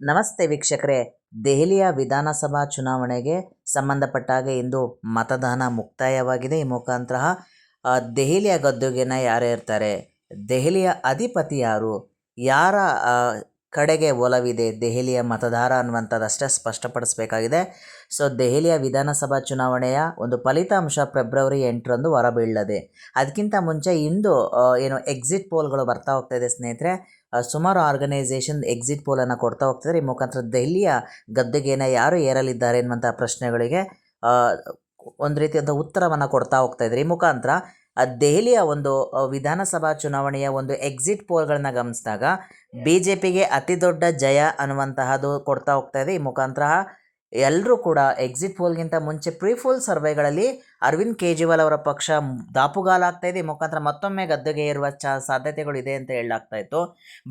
ನಮಸ್ತೆ ವೀಕ್ಷಕರೇ. ದೆಹಲಿಯ ವಿಧಾನಸಭಾ ಚುನಾವಣೆಗೆ ಸಂಬಂಧಪಟ್ಟಾಗ ಇಂದು ಮತದಾನ ಮುಕ್ತಾಯವಾಗಿದೆ. ಈ ಮುಖಾಂತರ ದೆಹಲಿಯ ಗದ್ದುಗೆನ ಯಾರು ಇರ್ತಾರೆ, ದೆಹಲಿಯ ಅಧಿಪತಿ ಯಾರು, ಯಾರ ಕಡೆಗೆ ಒಲವಿದೆ ದೆಹಲಿಯ ಮತದಾರ ಅನ್ನುವಂಥದ್ದಷ್ಟೇ ಸ್ಪಷ್ಟಪಡಿಸಬೇಕಾಗಿದೆ. ಸೊ, ದೆಹಲಿಯ ವಿಧಾನಸಭಾ ಚುನಾವಣೆಯ ಒಂದು ಫಲಿತಾಂಶ ಫೆಬ್ರವರಿ ಎಂಟರಂದು ಹೊರಬೀಳದೆ ಅದಕ್ಕಿಂತ ಮುಂಚೆ ಇಂದು ಏನು ಎಕ್ಸಿಟ್ ಪೋಲ್ಗಳು ಬರ್ತಾ ಹೋಗ್ತಾ ಸ್ನೇಹಿತರೆ. ಸುಮಾರು ಆರ್ಗನೈಸೇಷನ್ ಎಕ್ಸಿಟ್ ಪೋಲನ್ನು ಕೊಡ್ತಾ ಹೋಗ್ತಿದ್ದಾರೆ ಈ ಮುಖಾಂತರ ದೆಹಲಿಯ ಗದ್ದೆಗೇನ ಯಾರು ಏರಲಿದ್ದಾರೆ ಎನ್ನುವಂಥ ಪ್ರಶ್ನೆಗಳಿಗೆ ಒಂದು ರೀತಿಯಾದ ಉತ್ತರವನ್ನು ಕೊಡ್ತಾ ಹೋಗ್ತಾ ಇದ್ದಾರೆ ಈ ಮುಖಾಂತರ ದೆಹಲಿಯ ಒಂದು ವಿಧಾನಸಭಾ ಚುನಾವಣೆಯ ಒಂದು ಎಕ್ಸಿಟ್ ಪೋಲ್ಗಳನ್ನ ಗಮನಿಸಿದಾಗ ಬಿ ಜೆ ಪಿಗೆ ಅತಿ ದೊಡ್ಡ ಜಯ ಅನ್ನುವಂತಹದ್ದು ಕೊಡ್ತಾ ಹೋಗ್ತಾ ಇದೆ. ಈ ಮುಖಾಂತರ ಎಲ್ಲರೂ ಕೂಡ ಎಕ್ಸಿಟ್ ಪೋಲ್ಗಿಂತ ಮುಂಚೆ ಪ್ರೀ ಪೋಲ್ ಸರ್ವೆಗಳಲ್ಲಿ ಅರವಿಂದ್ ಕೇಜ್ರಿವಾಲ್ ಅವರ ಪಕ್ಷ ದಾಪುಗಾಲಾಗ್ತಾ ಇದೆ. ಮುಖಾಂತರ ಮತ್ತೊಮ್ಮೆ ಗದ್ದುಗೆ ಇರುವ ಚ ಸಾಧ್ಯತೆಗಳು ಇದೆ ಅಂತ ಹೇಳಲಾಗ್ತಾ ಇತ್ತು.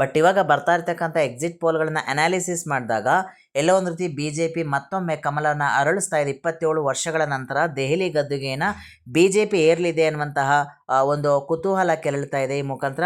ಬಟ್ ಇವಾಗ ಬರ್ತಾ ಇರ್ತಕ್ಕಂಥ ಎಕ್ಸಿಟ್ ಪೋಲ್ಗಳನ್ನ ಅನಾಲಿಸಿಸ್ ಮಾಡಿದಾಗ ಎಲ್ಲೋ ಒಂದು ರೀತಿ ಬಿ ಜೆ ಪಿ ಮತ್ತೊಮ್ಮೆ ಕಮಲನ ಅರಳಿಸ್ತಾ ಇದೆ. ಇಪ್ಪತ್ತೇಳು ವರ್ಷಗಳ ನಂತರ ದೆಹಲಿ ಗದ್ದುಗೆಯನ್ನು ಬಿ ಜೆ ಪಿ ಏರಲಿದೆ ಅನ್ನುವಂತಹ ಒಂದು ಕುತೂಹಲ ಕೆರಳ್ತಾ ಇದೆ. ಈ ಮುಖಾಂತರ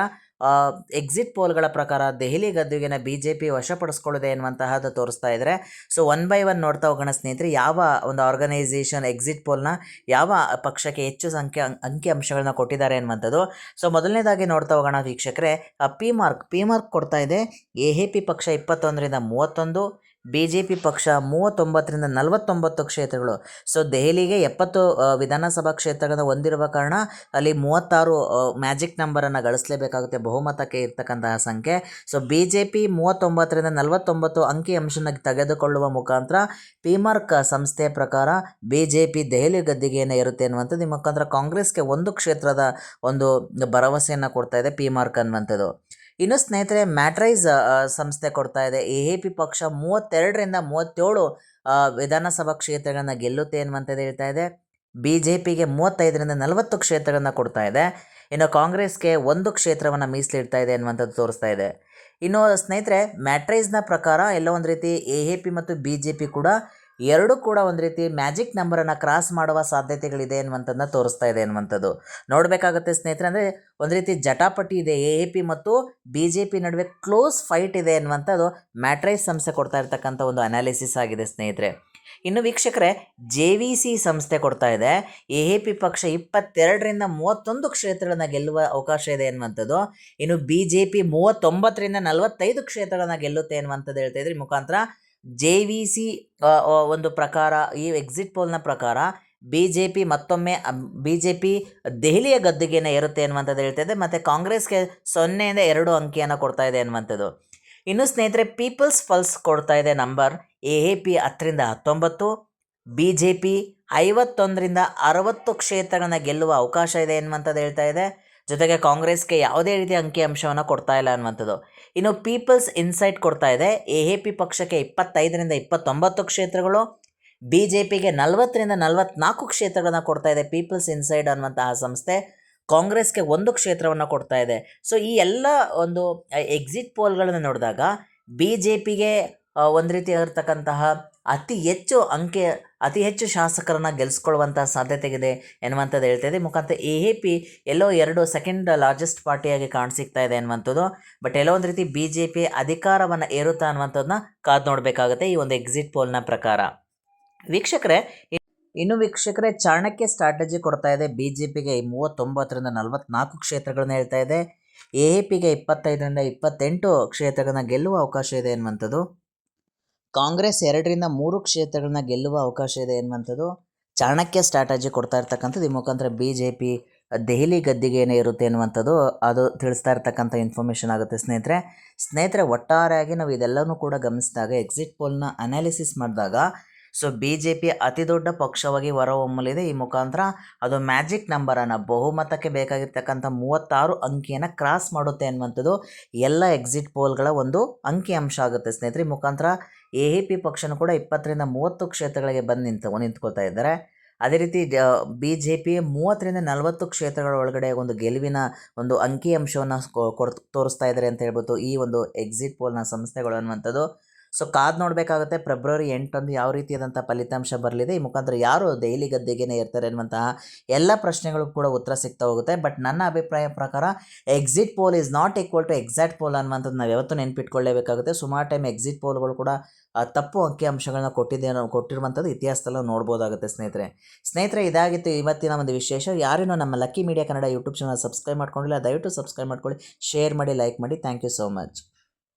ಎಕ್ಸಿಟ್ ಪೋಲ್ಗಳ ಪ್ರಕಾರ ದೆಹಲಿ ಗದ್ದುಗಿನ ಬಿ ಜೆ ಪಿ ವಶಪಡಿಸ್ಕೊಳ್ಳಿದೆ ಎನ್ನುವಂತಹದ್ದು ತೋರಿಸ್ತಾ ಇದ್ದಾರೆ ಸೊ ಒನ್ ಬೈ ಒನ್ ನೋಡ್ತಾ ಹೋಗೋಣ ಸ್ನೇಹಿತರೆ, ಯಾವ ಒಂದು ಆರ್ಗನೈಸೇಷನ್ ಎಕ್ಸಿಟ್ ಪೋಲ್ನ ಯಾವ ಪಕ್ಷಕ್ಕೆ ಹೆಚ್ಚು ಸಂಖ್ಯೆ ಅಂಕಿ ಅಂಶಗಳನ್ನ ಕೊಟ್ಟಿದ್ದಾರೆ ಅನ್ನುವಂಥದ್ದು ಸೊ ಮೊದಲನೇದಾಗಿ ನೋಡ್ತಾ ಹೋಗೋಣ ವೀಕ್ಷಕರೇ ಪಿ ಮಾರ್ಕ್ ಪಿ ಮಾರ್ಕ್ ಕೊಡ್ತಾ ಇದೆ ಎ ಎ ಪಿ ಪಕ್ಷ ಇಪ್ಪತ್ತೊಂದರಿಂದ ಮೂವತ್ತೊಂದು ಬಿ ಜೆ ಪಿ ಪಕ್ಷ ಮೂವತ್ತೊಂಬತ್ತರಿಂದ ನಲವತ್ತೊಂಬತ್ತು ಕ್ಷೇತ್ರಗಳು. ಸೊ ದೆಹಲಿಗೆ ಎಪ್ಪತ್ತು ವಿಧಾನಸಭಾ ಕ್ಷೇತ್ರಗಳನ್ನು ಹೊಂದಿರುವ ಕಾರಣ ಅಲ್ಲಿ ಮೂವತ್ತಾರು ಮ್ಯಾಜಿಕ್ ನಂಬರನ್ನು ಗಳಿಸಲೇಬೇಕಾಗುತ್ತೆ ಬಹುಮತಕ್ಕೆ ಇರ್ತಕ್ಕಂತಹ ಸಂಖ್ಯೆ. ಸೊ ಬಿ ಜೆ ಪಿ ಮೂವತ್ತೊಂಬತ್ತರಿಂದ ನಲವತ್ತೊಂಬತ್ತು ಅಂಕಿ ಅಂಶನ ತೆಗೆದುಕೊಳ್ಳುವ ಮುಖಾಂತರ ಪಿ ಮಾರ್ಕ್ ಸಂಸ್ಥೆಯ ಪ್ರಕಾರ ಬಿ ಜೆ ಪಿ ದೆಹಲಿ ಗದ್ದಿಗೆಯನ್ನು ಇರುತ್ತೆ ಅನ್ನುವಂಥದ್ದು. ಈ ಮುಖಾಂತರ ಕಾಂಗ್ರೆಸ್ಗೆ ಒಂದು ಕ್ಷೇತ್ರದ ಒಂದು ಭರವಸೆಯನ್ನು ಕೊಡ್ತಾ ಇದೆ ಪಿ ಮಾರ್ಕ್ ಅನ್ನುವಂಥದ್ದು. ಇನ್ನು ಸ್ನೇಹಿತರೆ, ಮ್ಯಾಟ್ರೈಸ್ ಸಂಸ್ಥೆ ಕೊಡ್ತಾ ಇದೆ. ಎ ಎ ಪಿ ಪಕ್ಷ ಮೂವತ್ತೆರಡರಿಂದ ಮೂವತ್ತೇಳು ವಿಧಾನಸಭಾ ಕ್ಷೇತ್ರಗಳನ್ನು ಗೆಲ್ಲುತ್ತೆ ಅನ್ನುವಂಥದ್ದು ಹೇಳ್ತಾ ಇದೆ. ಬಿ ಜೆ ಪಿಗೆ ಮೂವತ್ತೈದರಿಂದ ನಲವತ್ತು ಕ್ಷೇತ್ರಗಳನ್ನು ಕೊಡ್ತಾ ಇದೆ. ಇನ್ನು ಕಾಂಗ್ರೆಸ್ಗೆ ಒಂದು ಕ್ಷೇತ್ರವನ್ನು ಮೀಸಲಿಡ್ತಾ ಇದೆ ಅನ್ನುವಂಥದ್ದು ತೋರಿಸ್ತಾ ಇದೆ. ಇನ್ನು ಸ್ನೇಹಿತರೆ, ಮ್ಯಾಟ್ರೈಸ್ನ ಪ್ರಕಾರ ಎಲ್ಲ ಒಂದು ರೀತಿ ಎ ಎ ಪಿ ಮತ್ತು ಬಿ ಜೆ ಪಿ ಕೂಡ ಎರಡೂ ಕೂಡ ಒಂದು ರೀತಿ ಮ್ಯಾಜಿಕ್ ನಂಬರನ್ನು ಕ್ರಾಸ್ ಮಾಡುವ ಸಾಧ್ಯತೆಗಳಿದೆ ಅನ್ನುವಂಥದ್ದನ್ನ ತೋರಿಸ್ತಾ ಇದೆ ಅನ್ನುವಂಥದ್ದು ನೋಡಬೇಕಾಗುತ್ತೆ ಸ್ನೇಹಿತರೆ, ಅಂದರೆ ಒಂದು ರೀತಿ ಜಟಾಪಟಿ ಇದೆ. ಎ ಪಿ ಮತ್ತು ಬಿ ಜೆ ಪಿ ನಡುವೆ ಕ್ಲೋಸ್ ಫೈಟ್ ಇದೆ ಅನ್ನುವಂಥದ್ದು ಮ್ಯಾಟ್ರೈಸ್ ಸಂಸ್ಥೆ ಕೊಡ್ತಾ ಇರ್ತಕ್ಕಂಥ ಒಂದು ಅನಾಲಿಸಿಸ್ ಆಗಿದೆ ಸ್ನೇಹಿತರೆ. ಇನ್ನು ವೀಕ್ಷಕರೇ ಜೆ ವಿ ಸಿ ಸಂಸ್ಥೆ ಕೊಡ್ತಾ ಇದೆ. ಎ ಎ ಪಿ ಪಕ್ಷ ಇಪ್ಪತ್ತೆರಡರಿಂದ ಮೂವತ್ತೊಂದು ಕ್ಷೇತ್ರಗಳನ್ನ ಗೆಲ್ಲುವ ಅವಕಾಶ ಇದೆ ಅನ್ನುವಂಥದ್ದು ಇನ್ನು ಬಿ ಜೆ ಪಿ ಮೂವತ್ತೊಂಬತ್ತರಿಂದ ನಲವತ್ತೈದು ಗೆಲ್ಲುತ್ತೆ ಗೆಲ್ಲುತ್ತೆ ಅನ್ನುವಂಥದ್ದು ಹೇಳ್ತಾ ಇದ್ರೆ ಮುಖಾಂತರ ಜೆ ವಿ ಸಿ ಒಂದು ಪ್ರಕಾರ, ಈ ಎಕ್ಸಿಟ್ ಪೋಲ್ನ ಪ್ರಕಾರ ಬಿ ಜೆ ಪಿ ಮತ್ತೊಮ್ಮೆ ಬಿ ಜೆ ಪಿ ದೆಹಲಿಯ ಗದ್ದುಗೆನ ಏರುತ್ತೆ ಅನ್ನುವಂಥದ್ದು ಹೇಳ್ತಾ ಇದೆ. ಮತ್ತು ಕಾಂಗ್ರೆಸ್ಗೆ ಸೊನ್ನೆಯಿಂದ ಎರಡು ಅಂಕಿಯನ್ನು ಕೊಡ್ತಾ ಇದೆ ಅನ್ನುವಂಥದ್ದು ಇನ್ನು ಸ್ನೇಹಿತರೆ ಪೀಪಲ್ಸ್ ಪಲ್ಸ್ ಕೊಡ್ತಾ ಇದೆ ನಂಬರ್ ಎ ಎ ಪಿ ಹತ್ತರಿಂದ ಹತ್ತೊಂಬತ್ತು ಬಿ ಜೆ ಪಿ ಐವತ್ತೊಂದರಿಂದ ಅರವತ್ತು ಕ್ಷೇತ್ರಗಳನ್ನ ಗೆಲ್ಲುವ ಅವಕಾಶ ಇದೆ ಅನ್ನುವಂಥದ್ದು ಹೇಳ್ತಾ ಇದೆ. ಜೊತೆಗೆ ಕಾಂಗ್ರೆಸ್ಗೆ ಯಾವುದೇ ರೀತಿಯ ಅಂಕಿ ಅಂಶವನ್ನು ಕೊಡ್ತಾ ಇಲ್ಲ ಅನ್ನುವಂಥದ್ದು. ಇನ್ನು ಪೀಪಲ್ಸ್ ಇನ್ಸೈಟ್ ಕೊಡ್ತಾ ಇದೆ. ಎ ಎ ಪಿ ಪಕ್ಷಕ್ಕೆ ಇಪ್ಪತ್ತೈದರಿಂದ ಇಪ್ಪತ್ತೊಂಬತ್ತು ಕ್ಷೇತ್ರಗಳು ಬಿ ಜೆ ಪಿಗೆ ನಲವತ್ತರಿಂದ ನಲವತ್ನಾಲ್ಕು ಕ್ಷೇತ್ರಗಳನ್ನು ಕೊಡ್ತಾ ಇದೆ ಪೀಪಲ್ಸ್ ಇನ್ಸೈಡ್ ಅನ್ನುವಂತಹ ಸಂಸ್ಥೆ. ಕಾಂಗ್ರೆಸ್ಗೆ ಒಂದು ಕ್ಷೇತ್ರವನ್ನು ಕೊಡ್ತಾ ಇದೆ. ಸೊ, ಈ ಎಲ್ಲ ಒಂದು ಎಕ್ಸಿಟ್ ಪೋಲ್ಗಳನ್ನು ನೋಡಿದಾಗ ಬಿ ಜೆ ಪಿಗೆ ಒಂದು ರೀತಿ ಆಗಿರ್ತಕ್ಕಂತಹ ಅತಿ ಹೆಚ್ಚು ಅಂಕೆ, ಅತಿ ಹೆಚ್ಚು ಶಾಸಕರನ್ನು ಗೆಲ್ಲಿಸ್ಕೊಳ್ಳುವಂಥ ಸಾಧ್ಯತೆಗಿದೆ ಎನ್ನುವಂಥದ್ದು ಹೇಳ್ತಾ ಇದೆ. ಮುಖಾಂತರ ಎ ಎ ಪಿ ಎಲ್ಲೋ ಎರಡು ಸೆಕೆಂಡ್ ಲಾರ್ಜೆಸ್ಟ್ ಪಾರ್ಟಿಯಾಗಿ ಕಾಣಿಸಿಕ್ತಾ ಇದೆ ಅನ್ನುವಂಥದ್ದು ಬಟ್ ಎಲ್ಲೋ ಒಂದು ರೀತಿ ಬಿ ಜೆ ಪಿ ಅಧಿಕಾರವನ್ನು ಏರುತ್ತಾ ಅನ್ನುವಂಥದ್ದನ್ನ ಕಾದು ನೋಡಬೇಕಾಗುತ್ತೆ ಈ ಒಂದು ಎಕ್ಸಿಟ್ ಪೋಲ್ನ ಪ್ರಕಾರ. ವೀಕ್ಷಕರೇ, ಇನ್ನು ವೀಕ್ಷಕರೇ ಚಾಣಕ್ಯ ಸ್ಟ್ರಾಟಜಿ ಕೊಡ್ತಾ ಇದೆ. ಬಿ ಜೆ ಪಿಗೆ ಮೂವತ್ತೊಂಬತ್ತರಿಂದ ನಲವತ್ನಾಲ್ಕು ಕ್ಷೇತ್ರಗಳನ್ನ ಹೇಳ್ತಾ ಇದೆ. ಎ ಎ ಪಿಗೆ ಇಪ್ಪತ್ತೈದರಿಂದ ಇಪ್ಪತ್ತೆಂಟು ಕ್ಷೇತ್ರಗಳನ್ನ ಗೆಲ್ಲುವ ಅವಕಾಶ ಇದೆ ಎನ್ನುವಂಥದ್ದು. ಕಾಂಗ್ರೆಸ್ ಎರಡರಿಂದ ಮೂರು ಕ್ಷೇತ್ರಗಳನ್ನ ಗೆಲ್ಲುವ ಅವಕಾಶ ಇದೆ ಎನ್ನುವಂಥದ್ದು ಚಾಣಕ್ಯ ಸ್ಟ್ರಾಟಜಿ ಕೊಡ್ತಾ ಇರ್ತಕ್ಕಂಥದ್ದು. ಈ ಮುಖಾಂತರ ಬಿ ಜೆ ಪಿ ದೆಹಲಿ ಗದ್ದಿಗೆನೇ ಇರುತ್ತೆ ಅನ್ನುವಂಥದ್ದು ಅದು ತಿಳಿಸ್ತಾ ಇರ್ತಕ್ಕಂಥ ಇನ್ಫಾರ್ಮೇಷನ್ ಆಗುತ್ತೆ ಸ್ನೇಹಿತರೆ. ಸ್ನೇಹಿತರೆ, ಒಟ್ಟಾರೆಯಾಗಿ ನಾವು ಇದೆಲ್ಲವೂ ಕೂಡ ಗಮನಿಸಿದಾಗ ಎಕ್ಸಿಟ್ ಪೋಲ್ನ ಅನಾಲಿಸಿಸ್ ಮಾಡಿದಾಗ ಸೊ ಬಿ ಜೆ ಪಿ ಅತಿ ದೊಡ್ಡ ಪಕ್ಷವಾಗಿ ಹೊರಹೊಮ್ಮಲಿದೆ. ಈ ಮುಖಾಂತರ ಅದು ಮ್ಯಾಜಿಕ್ ನಂಬರನ್ನು ಬಹುಮತಕ್ಕೆ ಬೇಕಾಗಿರ್ತಕ್ಕಂಥ ಮೂವತ್ತಾರು ಅಂಕಿಯನ್ನು ಕ್ರಾಸ್ ಮಾಡುತ್ತೆ ಅನ್ನುವಂಥದ್ದು ಎಲ್ಲ ಎಕ್ಸಿಟ್ ಪೋಲ್ಗಳ ಒಂದು ಅಂಕಿ ಅಂಶ ಆಗುತ್ತೆ ಸ್ನೇಹಿತರೆ. ಈ ಮುಖಾಂತರ ಎ ಎ ಪಿ ಪಕ್ಷನೂ ಕೂಡ ಇಪ್ಪತ್ತರಿಂದ ಮೂವತ್ತು ಕ್ಷೇತ್ರಗಳಿಗೆ ಬಂದು ನಿಂತು, ನಿಂತ್ಕೊಳ್ತಾ ಇದ್ದಾರೆ. ಅದೇ ರೀತಿ ಬಿ ಜೆ ಪಿ ಮೂವತ್ತರಿಂದ ನಲವತ್ತು ಕ್ಷೇತ್ರಗಳ ಒಳಗಡೆ ಒಂದು ಗೆಲುವಿನ ಒಂದು ಅಂಕಿ ಅಂಶವನ್ನು ಕೊಡ್, ತೋರಿಸ್ತಾ ಇದ್ದಾರೆ ಅಂತ ಹೇಳ್ಬೋದು ಈ ಒಂದು ಎಕ್ಸಿಟ್ ಪೋಲ್ನ ಸಂಸ್ಥೆಗಳು ಅನ್ನುವಂಥದ್ದು. ಸೊ ಕಾದು ನೋಡಬೇಕಾಗುತ್ತೆ ಫೆಬ್ರವರಿ ಎಂಟೊಂದು ಯಾವ ರೀತಿಯಾದಂಥ ಫಲಿತಾಂಶ ಬರಲಿದೆ, ಈ ಮುಖಾಂತರ ಯಾರು ದೈಲಿ ಗದ್ದೆಗೇನೆ ಇರ್ತಾರೆ ಅನ್ನುವಂತಹ ಎಲ್ಲ ಪ್ರಶ್ನೆಗಳು ಕೂಡ ಉತ್ತರ ಸಿಗ್ತಾ ಹೋಗುತ್ತೆ. ಬಟ್ ನನ್ನ ಅಭಿಪ್ರಾಯ ಪ್ರಕಾರ exit poll is not equal to exact poll ಅನ್ನುವಂಥದ್ದು ನಾವು ಯಾವತ್ತೂ ನೆನ್ಪಿಟ್ಕೊಳ್ಳೇಬೇಕಾಗುತ್ತೆ. ಸುಮಾರು ಟೈಮ್ ಎಕ್ಸಿಟ್ ಪೋಲ್ಗಳು ಕೂಡ ತಪ್ಪು ಅಂಕಿಅಂಶಗಳನ್ನ ಕೊಟ್ಟಿದ್ದೇ ಕೊಟ್ಟಿರುವಂಥದ್ದು ಇತಿಹಾಸದಲ್ಲೂ ನೋಡ್ಬೋದಾಗುತ್ತೆ ಸ್ನೇಹಿತರೆ. ಸ್ನೇಹಿತರೆ, ಇದಾಗಿತ್ತು ಇವತ್ತಿನ ಒಂದು ವಿಶೇಷ. ಯಾರೇನೋ ನಮ್ಮ lucky media Kannada YouTube channel subscribe ಮಾಡ್ಕೊಂಡಿಲ್ಲ, ದಯವಿಟ್ಟು ಸಬ್ಸ್ಕ್ರೈಬ್ ಮಾಡ್ಕೊಳ್ಳಿ ಶೇರ್ ಮಾಡಿ ಲೈಕ್ ಮಾಡಿ. Thank you so much